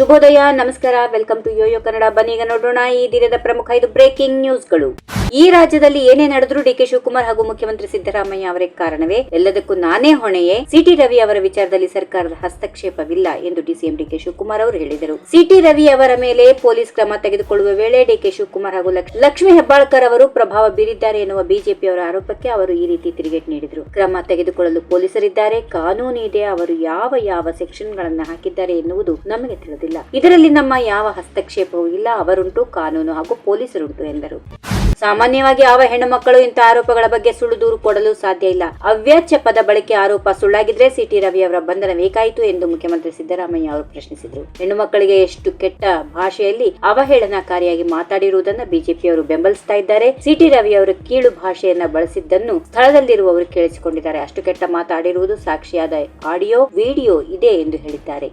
ಶುಭೋದಯ, ನಮಸ್ಕಾರ, welcome to Yoyo Kannada. ಬನ್ನಿ ಈಗ ನೋಡೋಣ ಈ ದಿನದ ಪ್ರಮುಖ ಐದು ಬ್ರೇಕಿಂಗ್ ನ್ಯೂಸ್ಗಳು ಈ ರಾಜ್ಯದಲ್ಲಿ ಏನೇ ನಡೆದರೂ ಡಿಕೆ ಶಿವಕುಮಾರ್ ಹಾಗೂ ಮುಖ್ಯಮಂತ್ರಿ ಸಿದ್ದರಾಮಯ್ಯ ಅವರೇ ಕಾರಣವೇ. ಎಲ್ಲದಕ್ಕೂ ನಾನೇ ಹೊಣೆಯೇ. ಸಿಟಿ ರವಿ ಅವರ ವಿಚಾರದಲ್ಲಿ ಸರ್ಕಾರದ ಹಸ್ತಕ್ಷೇಪವಿಲ್ಲ ಎಂದು ಡಿಸಿಎಂ ಡಿಕೆ ಶಿವಕುಮಾರ್ ಅವರು ಹೇಳಿದರು. ಸಿಟಿ ರವಿ ಅವರ ಮೇಲೆ ಪೊಲೀಸ್ ಕ್ರಮ ತೆಗೆದುಕೊಳ್ಳುವ ವೇಳೆ ಡಿಕೆ ಶಿವಕುಮಾರ್ ಹಾಗೂ ಲಕ್ಷ್- ಲಕ್ಷ್ಮೀ ಹೆಬ್ಬಾಳ್ಕರ್ ಅವರು ಪ್ರಭಾವ ಬೀರಿದ್ದಾರೆ ಎನ್ನುವ ಬಿಜೆಪಿ ಅವರ ಆರೋಪಕ್ಕೆ ಅವರು ಈ ರೀತಿ ತಿರುಗೇಟ್ ನೀಡಿದರು. ಕ್ರಮ ತೆಗೆದುಕೊಳ್ಳಲು ಪೊಲೀಸರಿದ್ದಾರೆ. ಕಾನೂನು ಇದೆ ಅವರು ಯಾವ ಯಾವ ಸೆಕ್ಷನ್ಗಳನ್ನು ಹಾಕಿದ್ದಾರೆ ಎನ್ನುವುದು ನಮಗೆ ತಿಳಿದಿಲ್ಲ. ಇದರಲ್ಲಿ ನಮ್ಮ ಯಾವ ಹಸ್ತಕ್ಷೇಪವೂ ಇಲ್ಲ, ಅವರುಂಟು, ಕಾನೂನು ಹಾಗೂ ಪೊಲೀಸರುಂಟು ಎಂದರು. ಸಾಮಾನ್ಯವಾಗಿ ಯಾವ ಹೆಣ್ಣು ಮಕ್ಕಳು ಇಂತಹ ಆರೋಪಗಳ ಬಗ್ಗೆ ಸುಳ್ಳು ದೂರು ಕೊಡಲು ಸಾಧ್ಯ ಇಲ್ಲ. ಅವ್ಯಾಚ್ಯ ಪದ ಬಳಕೆ ಆರೋಪ ಸುಳ್ಳಾಗಿದ್ರೆ ಸಿಟಿ ರವಿ ಅವರ ಬಂಧನ ಬೇಕಾಯಿತು ಎಂದು ಮುಖ್ಯಮಂತ್ರಿ ಸಿದ್ದರಾಮಯ್ಯ ಅವರು ಪ್ರಶ್ನಿಸಿದರು. ಹೆಣ್ಣು ಮಕ್ಕಳಿಗೆ ಎಷ್ಟು ಕೆಟ್ಟ ಭಾಷೆಯಲ್ಲಿ ಅವಹೇಳನಕಾರಿಯಾಗಿ ಮಾತಾಡಿರುವುದನ್ನು ಬಿಜೆಪಿಯವರು ಬೆಂಬಲಿಸ್ತಾ ಇದ್ದಾರೆ. ಸಿಟಿ ರವಿ ಅವರು ಕೀಳು ಭಾಷೆಯನ್ನ ಬಳಸಿದ್ದನ್ನು ಸ್ಥಳದಲ್ಲಿರುವವರು ಕೇಳಿಸಿಕೊಂಡಿದ್ದಾರೆ. ಅಷ್ಟು ಕೆಟ್ಟ ಮಾತಾಡಿರುವುದು ಸಾಕ್ಷಿಯಾದ ಆಡಿಯೋ, ವಿಡಿಯೋ ಇದೆ ಎಂದು ಹೇಳಿದ್ದಾರೆ.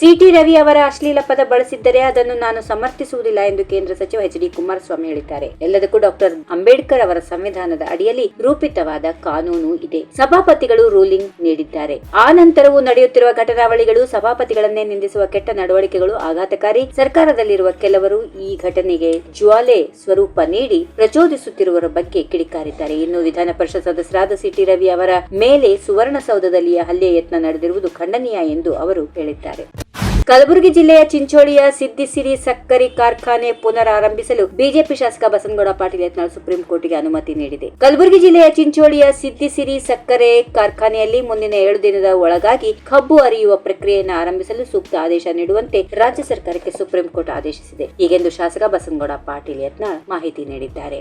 ಸಿಟಿ ರವಿ ಅವರ ಅಶ್ಲೀಲ ಪದ ಬಳಸಿದ್ದರೆ ಅದನ್ನು ನಾನು ಸಮರ್ಥಿಸುವುದಿಲ್ಲ ಎಂದು ಕೇಂದ್ರ ಸಚಿವ ಎಚ್ ಡಿ ಕುಮಾರಸ್ವಾಮಿ ಹೇಳಿದ್ದಾರೆ. ಎಲ್ಲದಕ್ಕೂ ಡಾಕ್ಟರ್ ಅಂಬೇಡ್ಕರ್ ಅವರ ಸಂವಿಧಾನದ ಅಡಿಯಲ್ಲಿ ರೂಪಿತವಾದ ಕಾನೂನು ಇದೆ. ಸಭಾಪತಿಗಳು ರೂಲಿಂಗ್ ನೀಡಿದ್ದಾರೆ. ಆ ನಂತರವೂ ನಡೆಯುತ್ತಿರುವ ಘಟನಾವಳಿಗಳು ಸಭಾಪತಿಗಳನ್ನೇ ನಿಂದಿಸುವ ಕೆಟ್ಟ ನಡವಳಿಕೆಗಳು ಆಘಾತಕಾರಿ. ಸರ್ಕಾರದಲ್ಲಿರುವ ಕೆಲವರು ಈ ಘಟನೆಗೆ ಜ್ವಾಲೆ ಸ್ವರೂಪ ನೀಡಿ ಪ್ರಚೋದಿಸುತ್ತಿರುವರ ಬಗ್ಗೆ ಕಿಡಿಕಾರಿದ್ದಾರೆ. ಇನ್ನು ವಿಧಾನ ಪರಿಷತ್ ಸದಸ್ಯರಾದ ಸಿಟಿ ರವಿ ಅವರ ಮೇಲೆ ಸುವರ್ಣಸೌಧದಲ್ಲಿಯ ಹಲ್ಲೆ ಯತ್ನ ನಡೆದಿರುವುದು ಖಂಡನೀಯ ಎಂದು ಅವರು ಹೇಳಿದ್ದಾರೆ. ಕಲಬುರಗಿ ಜಿಲ್ಲೆಯ ಚಿಂಚೋಳಿಯ ಸಿದ್ದಿಸಿರಿ ಸಕ್ಕರೆ ಕಾರ್ಖಾನೆ ಪುನರಾರಂಭಿಸಲು ಬಿಜೆಪಿ ಶಾಸಕ ಬಸನಗೌಡ ಪಾಟೀಲ್ ಯತ್ನಾಳ್ ಸುಪ್ರೀಂ ಕೋರ್ಟ್ಗೆ ಅನುಮತಿ ನೀಡಿದೆ. ಕಲಬುರಗಿ ಜಿಲ್ಲೆಯ ಚಿಂಚೋಳಿಯ ಸಿದ್ದಿಸಿರಿ ಸಕ್ಕರೆ ಕಾರ್ಖಾನೆಯಲ್ಲಿ ಮುಂದಿನ ಏಳು ದಿನದ ಒಳಗಾಗಿ ಕಬ್ಬು ಅರಿಯುವ ಪ್ರಕ್ರಿಯೆಯನ್ನು ಆರಂಭಿಸಲು ಸೂಕ್ತ ಆದೇಶ ನೀಡುವಂತೆ ರಾಜ್ಯ ಸರ್ಕಾರಕ್ಕೆ ಸುಪ್ರೀಂ ಕೋರ್ಟ್ ಆದೇಶಿಸಿದೆ. ಹೀಗೆಂದು ಶಾಸಕ ಬಸನಗೌಡ ಪಾಟೀಲ್ ಯತ್ನಾಳ್ ಮಾಹಿತಿ ನೀಡಿದ್ದಾರೆ.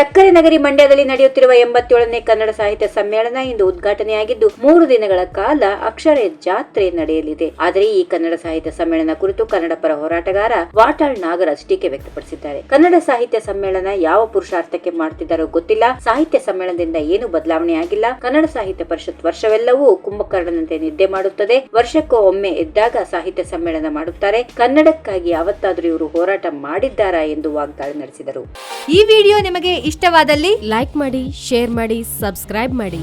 ಸಕ್ಕರೆ ನಗರಿ ಮಂಡ್ಯದಲ್ಲಿ ನಡೆಯುತ್ತಿರುವ ಎಂಬತ್ತೇಳನೇ ಕನ್ನಡ ಸಾಹಿತ್ಯ ಸಮ್ಮೇಳನ ಇಂದು ಉದ್ಘಾಟನೆಯಾಗಿದ್ದು, ಮೂರು ದಿನಗಳ ಕಾಲ ಅಕ್ಷರ ಜಾತ್ರೆ ನಡೆಯಲಿದೆ. ಆದರೆ ಈ ಕನ್ನಡ ಸಾಹಿತ್ಯ ಸಮ್ಮೇಳನ ಕುರಿತು ಕನ್ನಡ ಪರ ಹೋರಾಟಗಾರ ವಾಟಾಳ್ ನಾಗರಾಜ್ ಟೀಕೆ ವ್ಯಕ್ತಪಡಿಸಿದ್ದಾರೆ. ಕನ್ನಡ ಸಾಹಿತ್ಯ ಸಮ್ಮೇಳನ ಯಾವ ಪುರುಷಾರ್ಥಕ್ಕೆ ಮಾಡ್ತಿದ್ದಾರೋ ಗೊತ್ತಿಲ್ಲ. ಸಾಹಿತ್ಯ ಸಮ್ಮೇಳನದಿಂದ ಏನು ಬದಲಾವಣೆ ಆಗಿಲ್ಲ. ಕನ್ನಡ ಸಾಹಿತ್ಯ ಪರಿಷತ್ ವರ್ಷವೆಲ್ಲವೂ ಕುಂಭಕರ್ಣನಂತೆ ನಿದ್ದೆ ಮಾಡುತ್ತದೆ. ವರ್ಷಕ್ಕೂ ಒಮ್ಮೆ ಎದ್ದಾಗ ಸಾಹಿತ್ಯ ಸಮ್ಮೇಳನ ಮಾಡುತ್ತಾರೆ. ಕನ್ನಡಕ್ಕಾಗಿ ಯಾವತ್ತಾದರೂ ಇವರು ಹೋರಾಟ ಮಾಡಿದ್ದಾರಾ ಎಂದು ವಾಗ್ದಾಳಿ ನಡೆಸಿದರು. ಈ ವಿಡಿಯೋ ನಿಮಗೆ ಇಷ್ಟವಾದಲ್ಲಿ ಲೈಕ್ ಮಾಡಿ ಶೇರ್ ಮಾಡಿ ಸಬ್ಸ್ಕ್ರೈಬ್ ಮಾಡಿ.